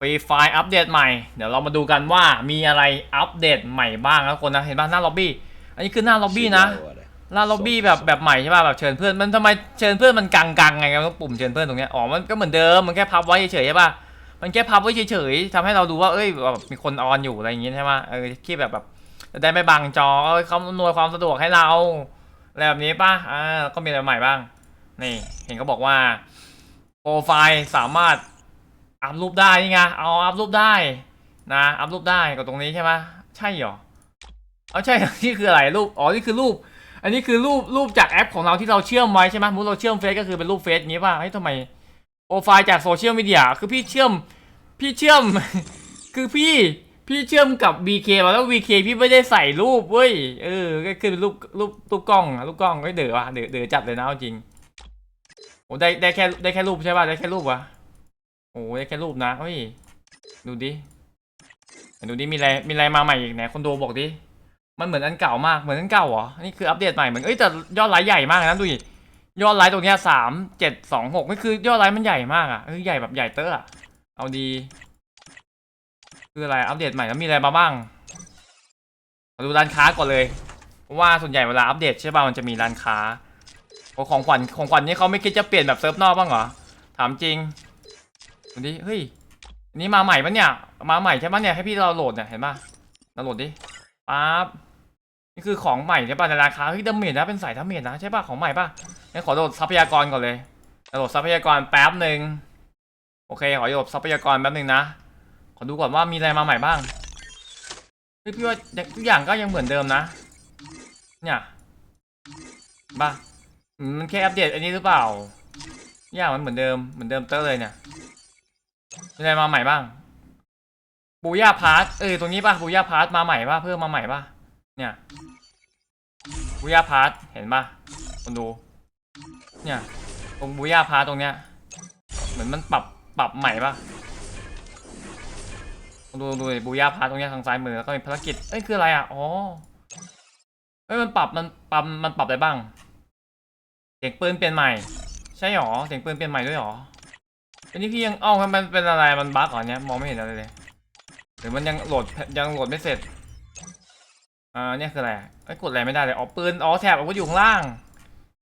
ฟรีไฟล์อัปเดตใหม่ เดี๋ยวเรามาดูกันว่ามีอะไรอัปเดตใหม่บ้างนะทุกคนนะเห็นป่ะหน้าล็อบบี้ อันนี้คือหน้าล็อบบี้นะ หน้าล็อบบี้แบบแบบใหม่ใช่ป่ะแบบเชิญเพื่อนมันทำไมเชิญเพื่อนมันกังกังๆไงครับปุ่มเชิญเพื่อนตรงเนี้ยอ๋อมันก็เหมือนเดิมมันแค่พับไว้เฉยๆใช่ป่ะมันแค่พับไว้เฉยๆทำให้เราดูว่าเอ้ยแบบมีคนออนอยู่อะไรอย่างงี้ใช่ป่ะเออที่แบบแบบจะได้ไม่บังจอเอ้ยเขาอำนวยความสะดวกให้เราอะไรแบบนี้ป่ะอ่าแล้วก็มีอะไรใหม่บ้างนี่เห็นเขาบอกว่าโปรไฟล์สามารถ อัพรูปได้นี่ไงเอาอัพรูปได้นะอัพรูปได้กดตรงนี้ใช่ไหมใช่เหรอเอาใช่นี่คืออะไรรูปอ๋อนี่คือรูป อันนี้คือรูปรูปจากแอปของเราที่เราเชื่อมไว้ใช่ไหมมุติเราเชื่อมเฟซก็คือเป็นรูปเฟซอย่างนี้ป่ะเฮ้ยทำไมโปรไฟล์จากโซเชียลมีเดียคือพี่เชื่อมพี่เชื่อม คือพี่พี่เชื่อมกับ VK มาแล้ว VK พี่ไม่ได้ใส่รูปเว้ยเออก็คือเป็นรูปรูปรูปกล้องรูปกล้องก็เดือว่ะเดือดจัดเลยนะเอาจริงโอ้ได้ได้แค่ได้แค่รูปใช่ป่ะได้แค่รูปวะ โอ้ได้แค่รูปนะเฮ้ย ดูดิดูดิมีอะไรมีอะไรมาใหม่อีกไหนคนดูบอกดิ มันเหมือนอันเก่ามาก เหมือนอันเก่าเหรอ นี่คืออัปเดตใหม่เหมือน เอ้ยแต่ยอดไลค์ใหญ่มากนะดูดิ ยอดไลค์ตรงเนี้ยสามเจ็ดสองหกนี่คือยอดไลค์มันใหญ่มากอะเอ้ยใหญ่แบบใหญ่เตอร์อะเอาดี คืออะไรอัปเดตใหม่แล้วมีอะไรมาบ้างมาดูร้านค้าก่อนเลย เพราะว่าส่วนใหญ่เวลาอัปเดตใช่ป่ะมันจะมีร้านค้าของขวัญของขวัญนี่เขาไม่คิดจะเปลี่ยนแบบเซิร์ฟนอกบ้างเหรอ ถามจริง ดูดิเฮ้ยอันนี้มาใหม่ปะเนี่ย มาใหม่ใช่ปะเนี่ยให้พี่เราโหลดเนี่ยเห็นปะเราโหลดดิปั๊บนี่คือของใหม่ใช่ป่ะในราคาเฮ้ยดาเมจนะเป็นสายดาเมจนะใช่ปะของใหม่ปะงั้นขอโหลดทรัพยากรก่อนเลยโหลดทรัพยากรแป๊บหนึ่งโอเคขอโหลดทรัพยากรแป๊บหนึ่งนะขอดูก่อนว่ามีอะไรมาใหม่บ้างเฮ้ยพี่ว่าทุกอย่างก็ยังเหมือนเดิมนะ เนี่ยบ้ามมันแค่อัปเดตอันนี้หรือเปล่าทุกอย่างมันเหมือนเดิมเหมือนเดิมเตอร์เลยเนี่ย มีอะไรมาใหม่บ้างบูย่าพาร์ทเออตรงนี้ป่ะบูย่าพาร์ทมาใหม่ป่ะเพิ่มมาใหม่ป่ะเนี่ยบูย่าพาร์ทเห็นป่ะคนดู เนี่ย ตรงบูย่าพาร์ทตรงเนี้ยเหมือนมันปรับปรับใหม่ป่ะคนดูดูบูย่าพาร์ทตรงเนี้ยทางซ้ายมือแล้วก็มีภารกิจเอ้ยคืออะไรอะอ๋อเอ้ยมันปรับมันปรับมันปรับอะไรบ้างเสียงปืนเปลี่ยนใหม่ ใช่หรอเสียงปืนเปลี่ยนใหม่ด้วยหรอ อันนี้พี่ยังเอ้ามันเป็นอะไรมันบั๊กเหรอเนี้ยมองไม่เห็นอะไรเลยหรือมันยังโหลดยังโหลดไม่เสร็จอ่าเนี่ยคืออะไรไอ้กดอะไรไม่ได้เลยอ๋อปืนอ๋อแถบอาวุธอยู่ข้างล่าง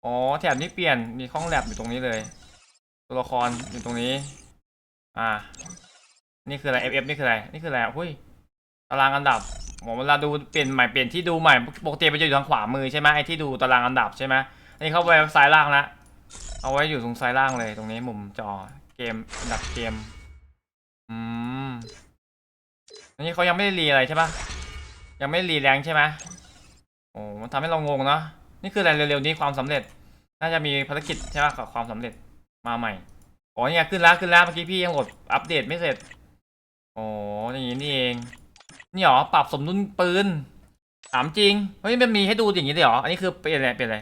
อ๋อแถบนี้เปลี่ยนมีข้องแลบอยู่ตรงนี้เลยตัวละครอยู่ตรงนี้ อ่า นี่คืออะไร FF นี่คืออะไรนี่คืออะไรหุ้ยตารางอันดับหมอเวลาดูเปลี่ยนใหม่เปลี่ยนที่ดูใหม่ปกติมันจะอยู่ทางขวามือใช่ไหมไอ้ที่ดูตารางอันดับใช่ไหมนนี้เข้าไปซ้ายล่างละเอาไว้อยู่ตรงซ้ายล่างเลยตรงนี้มุมจอ มดับเกม อืม อันนี้เขายังไม่ได้รีอะไรใช่ปะยังไม่รีแรงใช่ไหมโอ้มันทำให้เรางงเนาะ นี่คืออะไรเร็วๆนี้ความสำเร็จ น่าจะมีภารกิจใช่ปะกับความสำเร็จมาใหม่ อ๋อเนี่ยขึ้นแล้วขึ้นแล้วเมื่อกี้พี่ยังโหลดอัปเดตไม่เสร็จ โอ้อย่างนี้นี่เอง นี่หรอปรับสมดุลปืน ถามจริง เฮ้ยมันมีให้ดูอย่างนี้เลยเหรอ อันนี้คือเปลี่ยนอะไรเปลี่ยนอะไร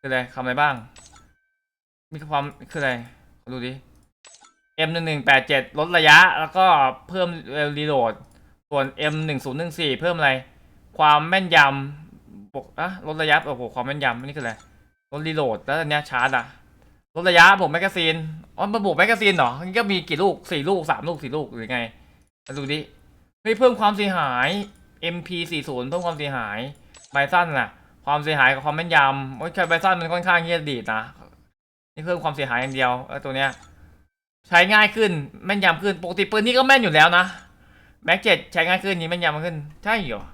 คืออะไรทำอะไรบ้าง มีความคืออะไรดูดิ M 1 1 8 7ลดระยะ แล้วก็เพิ่มเร็วรีโหลด ส่วน M 1 0 1 4เพิ่มอะไร ความแม่นยำบวกอะลดระยะโอ้โหความแม่นยำนี่คืออะไรลดรีโหลดแล้วอันเนี้ยชาร์จอะลดระยะบวกแมกกาซีนอ๋อมันบวกแมกกาซีนเหรอนี่ก็มีกี่ลูกสี่ลูกสามลูกสี่ลูกหรือไงมาดูดิเฮ้ยเพิ่มความเสียหาย MP 4 0 เพิ่มความเสียหายไบซันน่ะ ความเสียหายกับความแม่นยำโอ้ยไบซันมันค่อนข้างที่จะดีดนะนี่เพิ่มความเสียหายอย่างเดียวเออตัวเนี้ย ใช้ง่ายขึ้นแม่นยำขึ้นปกติปืนนี้ก็แม่นอยู่แล้วนะแม็กเจ็ดใช้ง่ายขึ้นนี้แม่นยำขึ้นใช่เหรอ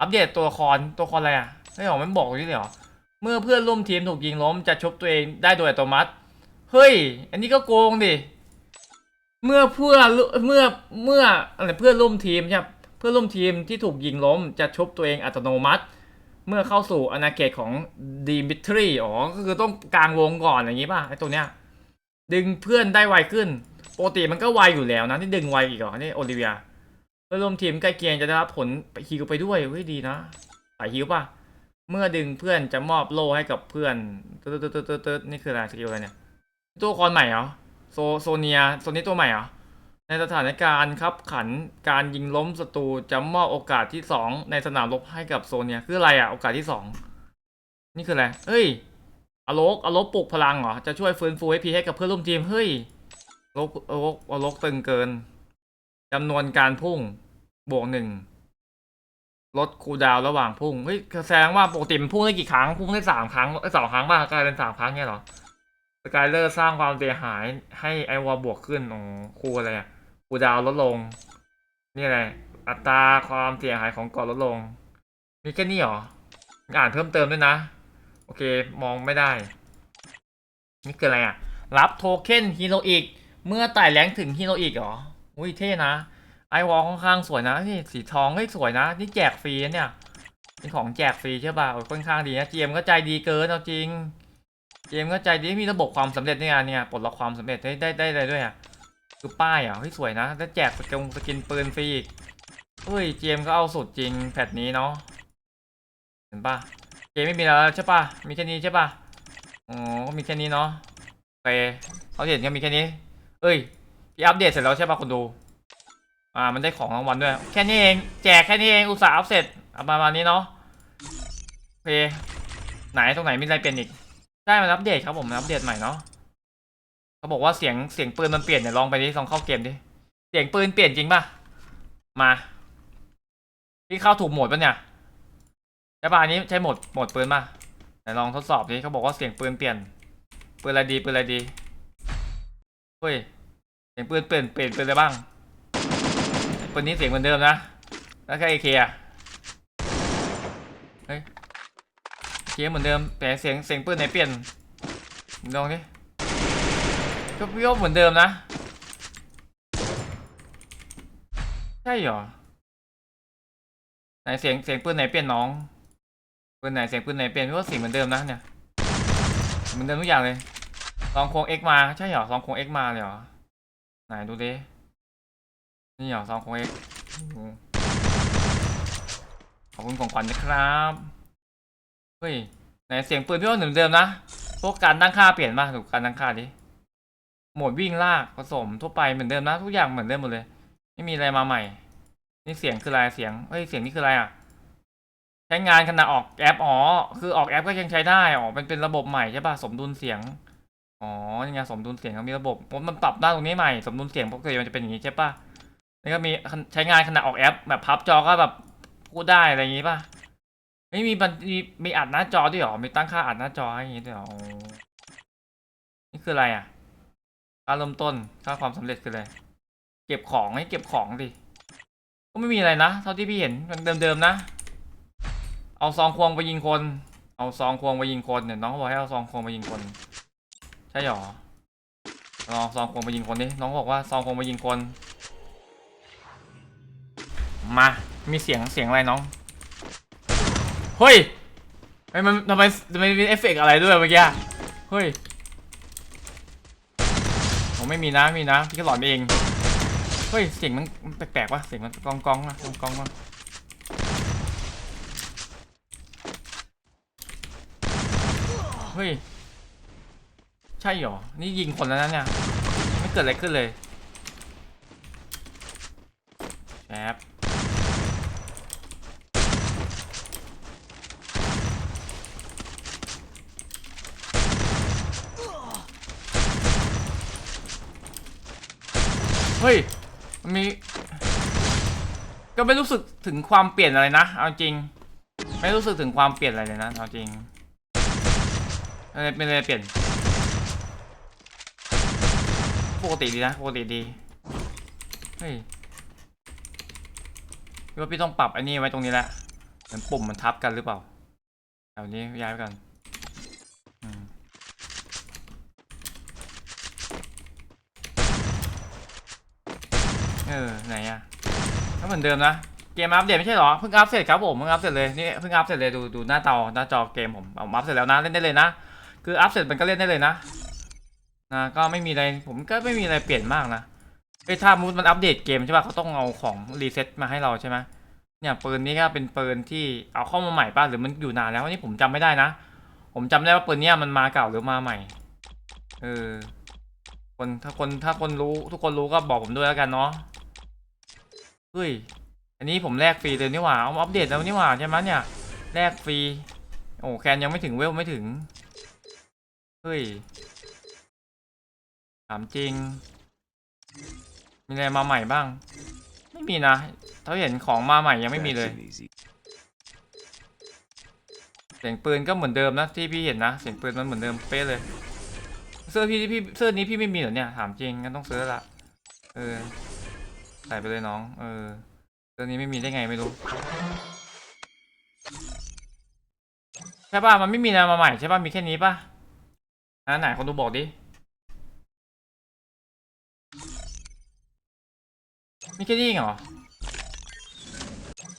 อัปเดตตัวละครตัวละครอะไรอะไม่หรอมันบอกอยู่นี่เหรอเมื่อเพื่อนร่วมทีมถูกยิงล้มจะชบตัวเองได้โดยอัตโนมัติ เฮ้ย อันนี้ก็โกงดิเมื่อเพื่อเมื่อเมื่ออะไรเพื่อนร่วมทีมใช่ปะเพื่อนร่วมทีมที่ถูกยิงล้มจะชบตัวเองอัตโนมัติ เมื่อเข้าสู่อาณาเขตของดิมิทรีอ๋อก็คือต้องกลางวงก่อนอย่างนี้ป่ะไอตัวเนี้ย ดึงเพื่อนได้ไวขึ้นปกติมันก็ไวอยู่แล้วนะที่ดึงไวอีกเหรอนี่โอลิเวียเพื่อนร่วมทีมใกล้เคียงจะได้รับผลไปฮิวไปด้วยเฮ้ยดีนะสายฮิวป่ะเมื่อดึงเพื่อนจะมอบโล่ให้กับเพื่อนเตึ๊ดตึ๊ดเตึ๊ดตึ๊ดนี่คืออะไรสกิลอะไรเนี่ยตัวละครใหม่เหรอโซโซเนียโซนี้ตัวใหม่เหรอในสถานการณ์ครับขันการยิงล้มศัตรูจะมอบโอกาสที่สองในสนามรบให้กับโซเนียคืออะไรอะโอกาสที่สองนี่คืออะไรเฮ้ย อโลกอโลกปลุกพลังเหรอ จะช่วยฟื้นฟูให้พีให้กับเพื่อนร่วมทีม เฮ้ยอโลกอโลกอโลกตึงเกินจำนวนการพุ่ง บวกหนึ่งลดคูดาวระหว่างพุ่ง เฮ้ยแสดงว่าปกติมันพุ่งได้กี่ครั้ง พุ่งได้สามครั้งเอ้ยสองครั้งป่ะกลายเป็นสามครั้งเนี่ยเหรอสกายเลอร์สร้างความเสียหายให้ไอวอลบวกขึ้นอ๋อคูอะไรอะคูดาวลดลง นี่อะไร อัตราความเสียหายของเกาะลดลง มีแค่นี้เหรอ อ่านเพิ่มเติมด้วยนะ โอเค มองไม่ได้ นี่คืออะไรอะ รับโทเค็นฮีโรอีก เมื่อไต่แรงถึงฮีโรอีกเหรอ อุ้ยเท่นะ ไอวอลค่อนข้างสวยนะ นี่สีทองเฮ้ยสวยนะ นี่แจกฟรีเนี่ยเป็นของแจกฟรีใช่ป่ะค่อนข้างดีนะเจมก็ใจดีเกินเอาจริง เจมก็ใจดีมีระบบความสำเร็จเนี่ยเนี่ยปลดล็อกความสำเร็จได้ได้ได้อะไรด้วยอะคือป้ายอะเฮ้ยสวยนะแล้วแจกสกิลสกินปืนฟรีอีกเฮ้ยเจมก็เอาสุดจริงแพทนี้เนาะเห็นป่ะ เจมไม่มีแล้วใช่ป่ะ มีแค่นี้ใช่ป่ะ อ๋อ ก็มีแค่นี้เนาะโอเคเขาเห็นก็มีแค่นี้ เอ้ย พี่อัปเดตเสร็จแล้วใช่ป่ะคุณดู อ่า มันได้ของรางวัลด้วย แค่นี้เอง แจกแค่นี้เอง อุตส่าห์อัพเสร็จเอาประมาณนี้เนาะ โอเค ไหนตรงไหนมีอะไรเปลี่ยนอีก ได้มันอัปเดตครับผมอัปเดตใหม่เนาะเขาบอกว่าเสียงเสียงปืนมันเปลี่ยนเนี่ยลองไปดิลองเข้าเกมดิ เสียงปืนเปลี่ยนจริงป่ะ มา พี่เข้าถูกโหมดปะเนี่ย ใช่ป่ะอันนี้ใช้โหมดโหมดปืนป่ะไหนลองทดสอบดิเขาบอกว่าเสียงปืนเปลี่ยนปืนอะไรดีปืนอะไรดีเฮ้ยเสียงปืนเปลี่ยนเปลี่ยนเป็นอะไรบ้างปืนนี้เสียงเหมือนเดิมนะแล้วก็เอเคอะเฮ้ยเคเหมือนเดิมแต่เสียงเสียงปืนไหนเปลี่ยนลองดิก็พี่ว่าเหมือนเดิมนะใช่หรอไหนเสียงเสียงปืนไหนเปลี่ยนน้อง ปืนไหนเสียงปืนไหนเปลี่ยนพี่ว่าสีเหมือนเดิมนะเนี่ยเหมือนเดิมทุกอย่างเลยลองโค้ง X มาใช่เหรอลองโค้ง X มาเลยเหรอไหนดูดินี่เหรอซองโค้ง X อืมขอบคุณของขวัญนะครับเฮ้ยไหนเสียงปืนพี่ว่าเหมือนเดิมนะพวกการตั้งค่าเปลี่ยนป่ะถูกการตั้งค่าดิโหมดวิ่งลากผสมทั่วไปเหมือนเดิมนะทุกอย่างเหมือนเดิมหมดเลย ไม่มีอะไรมาใหม่ นี่เสียงคืออะไรเสียงเฮ้ยเสียงนี่คืออะไรอะ ใช้งานขณะออกแอปอ๋อคือออกแอปก็ยังใช้ได้อ๋อเป็นเป็นระบบใหม่ใช่ป่ะสมดุลเสียงอ๋อยังไงสมดุลเสียงเขามีระบบมันปรับได้ตรงนี้ใหม่สมดุลเสียงปกติมันจะเป็นอย่างนี้ใช่ป่ะแล้วก็มีใช้งานขณะออกแอป แบบพับจอก็แบบพูดได้อะไรอย่างงี้ป่ะไม่มีบันมีมีอัดหน้าจอด้วยหรอมีตั้งค่าอัดหน้าจอให้อย่างงี้ด้วยหรออ๋อนี่คืออะไรอะค่าเริ่มต้นค่าความสำเร็จคืออะไรเก็บของให้เก็บของดิก็ไม่มีอะไรนะเท่าที่พี่เห็นมันเดิมๆนะ เอาซองควงไปยิงคน เอาซองควงไปยิงคนเนี่ยน้องเขาบอกให้เอาซองควงไปยิงคน ใช่หรอลองซองควงไปยิงคนดิน้องบอกว่าซองควงไปยิงคน มา มีเสียงเสียงอะไรน้อง เฮ้ยไอ้ยมันทำไมทำไมมีเอฟเฟกอะไรด้วยเมื่อกี้เฮ้ยผมไม่มีนะมีนะพี่ก็หลอนเอง เฮ้ยเสียงมันแปลกๆวะเสียงมันกองกองๆนะกองกองๆวะ เฮ้ย ใช่หรอ นี่ยิงคนแล้วนะเนี่ย ไม่เกิดอะไรขึ้นเลยแอบเฮ้ย มันมี ก็ไม่รู้สึกถึงความเปลี่ยนอะไรนะ เอาจริง ไม่รู้สึกถึงความเปลี่ยนอะไรเลยนะ เอาจริง อะไรเป็นอะไรเปลี่ยนปกติดีนะปกติดีเฮ้ยว่าพี่ต้องปรับไอ้นี่ไว้ตรงนี้แหละเหมือนปุ่มมันทับกันหรือเปล่าแถวนี้ย้ายไปกันเออไหนอะก็เหมือนเดิมนะเกมอัปเดตไม่ใช่หรอเพิ่งอัปเสร็จครับผมเพิ่งอัปเสร็จเลยนี่เพิ่งอัปเสร็จเลยดูดูหน้าจอหน้าจอเกมผมเอาอัปเสร็จแล้วนะเล่นได้เลยนะ คืออัปเสร็จมันก็เล่นได้เลยนะนะก็ไม่มีอะไรผมก็ไม่มีอะไรเปลี่ยนมากนะเอ้ถ้ามูดมันอัปเดตเกมใช่ป่ะเขาต้องเอาของรีเซ็ตมาให้เราใช่ไหมเนี่ยปืนนี้ก็เป็นปืนที่เอาเข้ามาใหม่ป่ะหรือมันอยู่นานแล้วอันนี้ผมจำไม่ได้นะ ผมจำได้ว่าปืนเนี้ยมันมาเก่าหรือมาใหม่เออคนถ้าคนถ้าคนรู้ทุกคนรู้ก็บอกผมด้วยแล้วกันเนาะเฮ้ยอันนี้ผมแลกฟรีเลยนี่หว่าเอมาอัปเดตแล้วนี่หว่าใช่ไหมเนี่ยแลกฟรีโอ้แคนยังไม่ถึงเวลไม่ถึง เฮ้ย ถามจริง มีอะไรมาใหม่บ้าง ไม่มีนะเท่าเห็นของมาใหม่ยังไม่มีเลย That's an easy เสียงปืนก็เหมือนเดิมนะที่พี่เห็นนะ เสียงปืนมันเหมือนเดิมเป๊ะเลย เสื้อพี่พี่เสื้อนี้พี่ไม่มีเหรอเนี่ย ถามจริงงั้นต้องซื้อแล้วละเออ ใส่ไปเลยน้อง เออ เสื้อนี้ไม่มีได้ไงไม่รู้ใช่ป่ะมันไม่มีอะไรมาใหม่ใช่ป่ะมีแค่นี้ป่ะ อันไหนคนดูบอกดิมีแค่นี้เหรอ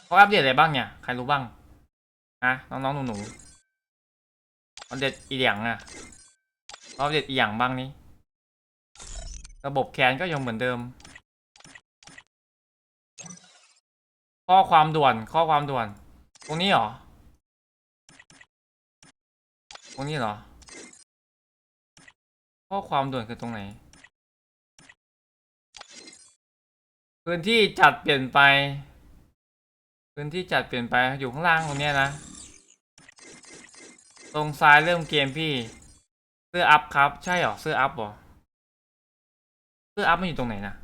เขาอัปเดตอะไรบ้างเนี่ย ใครรู้บ้างนะน้องๆหนูๆอัปเดตอีหยังอะอัปเดตอีหยังบ้างนี้ ระบบแคนก็ยังเหมือนเดิม ข้อความด่วนข้อความด่วน ตรงนี้เหรอ ตรงนี้เหรอ ข้อความด่วนคือตรงไหน พื้นที่จัดเปลี่ยนไป พื้นที่จัดเปลี่ยนไปอยู่ข้างล่างตรงนี้นะ ตรงซ้ายเริ่มเกมพี่ เสื้ออัพครับ ใช่หรอเสื้ออัพหรอ เสื้ออัพมันอยู่ตรงไหนนะ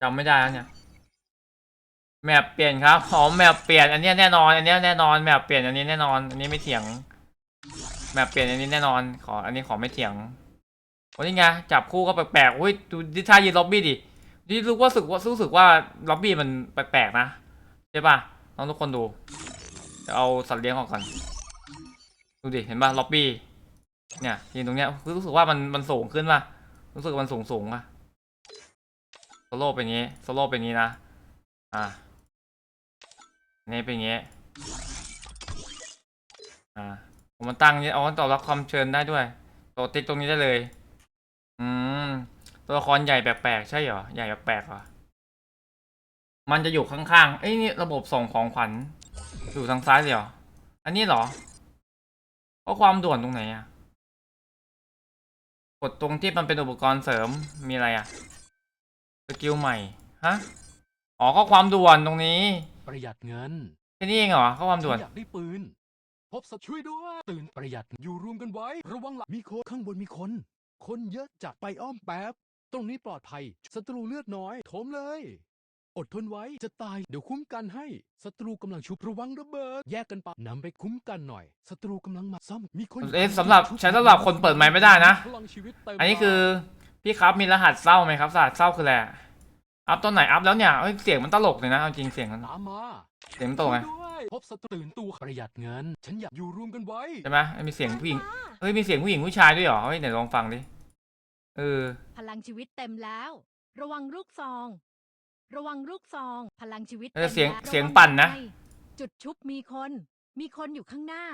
จำไม่ได้แล้วเนี่ยแมปเปลี่ยนครับอ๋อแมปเปลี่ยน อันนี้แน่นอน อันนี้แน่นอน แมปเปลี่ยน อันนี้แน่นอน อันนี้ไม่เถียง แมปเปลี่ยน อันนี้แน่นอน ขอ อันนี้ขอไม่เถียง โอ้นี่ไงจับคู่ก็แปลกๆอุ้ยดูดิท่ายืนล็อบบี้ดิดิรู้ว่าสึกว่ารู้สึกว่าล็อบบี้มันแปลกๆนะใช่ป่ะลองทุกคนดูเดี๋ยวเอาสัตว์เลี้ยงออกก่อนดูดิเห็นป่ะล็อบบี้เนี่ยยืนตรงเนี้ยคือรู้สึกว่ามันมันสูงขึ้นป่ะรู้สึกมันสูงสูงป่ะโซโล่เป็นงี้โซโล่เป็นงี้นะอ่าอันนี่เป็นงี้อ่าผมมันตั้งเนี้เอาตอบรับคำเชิญได้ด้วยตัวติ๊กตรงนี้ได้เลย อืม ตัวละครใหญ่แปลกๆใช่เหรอ ใหญ่แปลกๆเหรอ มันจะอยู่ข้างๆ เอ้ยนี่ระบบส่งของขวัญอยู่ทางซ้ายเลยเหรอ อันนี้เหรอข้อความด่วนตรงไหนอะกดตรงที่มันเป็นอุปกรณ์เสริมมีอะไรอะสกิลใหม่ ฮะ อ๋อข้อความด่วนตรงนี้ ประหยัดเงินแค่นี้เองเหรอข้อความด่วนฉัอยากได้ปืน พบสัตว์ช่วยด้วย ตื่นประหยัดอยู่รวมกันไว้ ระวังหลังมีคนข้างบนมีคน คนเยอะจัดไปอ้อมแป๊บ ตรงนี้ปลอดภัย ศัตรูเลือดน้อยโถมเลย อดทนไว้จะตายเดี๋ยวคุ้มกันให้ ศัตรูกำลังชุบระวังระเบิด แยกกันไปนำไปคุ้มกันหน่อย ศัตรูกำลังมาซ่อมมีคนเอ๊ะสำหรับใช้สำหรับคนเปิดไมค์ไม่ได้นะ พลังชีวิตเต็มอันนี้คือพี่ครับมีรหัสเศร้าไหมครับรหัสเศร้าคืออะไรอะอัพตอนไหนอัพแล้วเนี่ยเอ้ยเสียงมันตลกเลยนะเอาจริงเสียงมันตามมาเสียงมันตลกไง ช่วยด้วย พบศัตรูตื่นตัวประหยัดเงิน ฉันอยากอยู่รวมกันไว้ ใช่ไหมมีเสียงผู้หญิงเฮ้ยมีเสียงผู้หญิงผู้ชายด้วยเหรอเฮ้ยไหนลองฟังดิเออ พลังชีวิตเต็มแล้ว ระวังลูกซอง ระวังลูกซอง พลังชีวิตเออต็มเสียงแล้วเสียงระวัปั่นนะไฟจุดชุบมีคน มีคนอยู่ข้างหน้า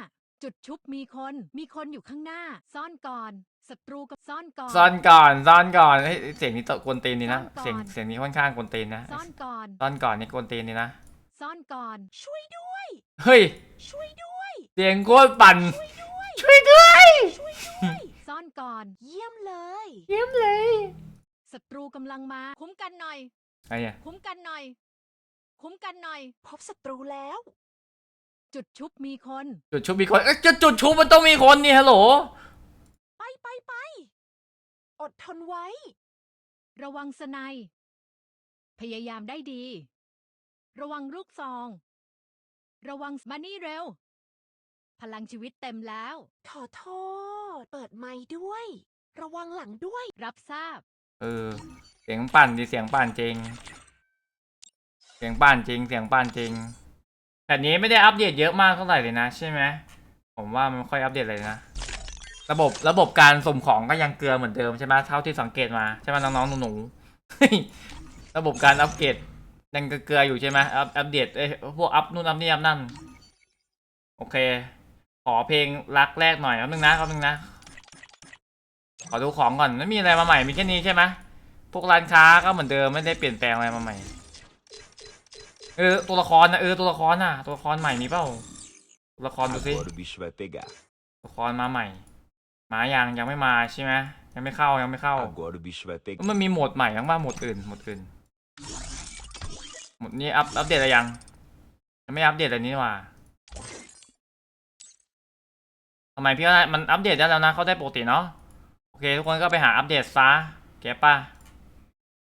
จุดชุบมีคน มีคนอยู่ข้างหน้า ซ่อนก่อนศัตรูกับซ่อนก่อน ซ่อนก่อนซ่อนก่อนเฮ้ยเสียงนี้ตะกวนตีนดีนะซ่อนก่อนเสียงเสียงนี้ค่อนข้างกวนตีนนะซ่อนก่อน ซ่อนก่อนนี่กวนตีนดีนะ ซ่อนก่อน ช่วยด้วย เฮ้ย ช่วยด้วยเสียงโคตรปั่นช่วยด้วยซ่อนก่อน เยี่ยมเลยเยี่ยมเลยศัตรูกำลังมา คุ้มกันหน่อย ไอ้เนี่ยคุ้มกันหน่อย คุ้มกันหน่อย พบศัตรูแล้ว จุดชุบมีคน จุดชุบมีคน เอ้ยจุดจุดชุบมันต้องมีคนนี่ฮัลโหล ไปไปไปอดทนไว้ ระวังสไนยพยายามได้ดี ระวังลูกซอง ระวังมานี่เร็ว พลังชีวิตเต็มแล้ว ขอโทษ เปิดไมค์ด้วย ระวังหลังด้วย รับทราบ เออ เสียงปั่นดิเสียงปั่นจริง เสียงปั่นจริง เสียงปั่นจริง แต่นี้ไม่ได้อัปเดตเยอะมากเท่าไหร่เลยนะใช่ไหม ผมว่ามันไม่ค่อยอัปเดตเลยนะ ระบบระบบการสุ่มของก็ยังเกลือเหมือนเดิมใช่ไหมเท่าที่สังเกตมาใช่ไหมน้องๆหนูๆเฮ้ยระบบการอัปเกรด ยังเกลืออยู่ใช่ไหมอัปอัปเดตเอ้ยพวกอัพนู่นอัพนี่อัพนั่น โอเค ขอเพลงรักแรกหน่อยแป๊บนึงนะแป๊บนึงนะ ขอดูของก่อนไม่มีอะไรมาใหม่มีแค่นี้ใช่ไหมพวกร้านค้าก็เหมือนเดิมไม่ได้เปลี่ยนแปลงอะไรมาใหม่ เออตัวละครนะเออตัวละครน่ะ ตัวละครใหม่มีเปล่าตัวละครดูสิ Agora o bicho vai pegar. ตัวละครมาใหม่มายังยังไม่มาใช่ไหมยังไม่เข้ายังไม่เข้า Agora o bicho vai pegar. มันมีโหมดใหม่บ้างป่ะโหมดอื่นโหมดอื่นโหมดนี้อัพอัปเดตอะไรยังยังไม่อัปเดตอะไรนี่หว่าทำไมพี่ว่ามันอัปเดตได้แล้วนะ เขาได้ปกติเนาะ โอเค ทุกคนก็ไปหาอัปเดตซะเก็บป่ะ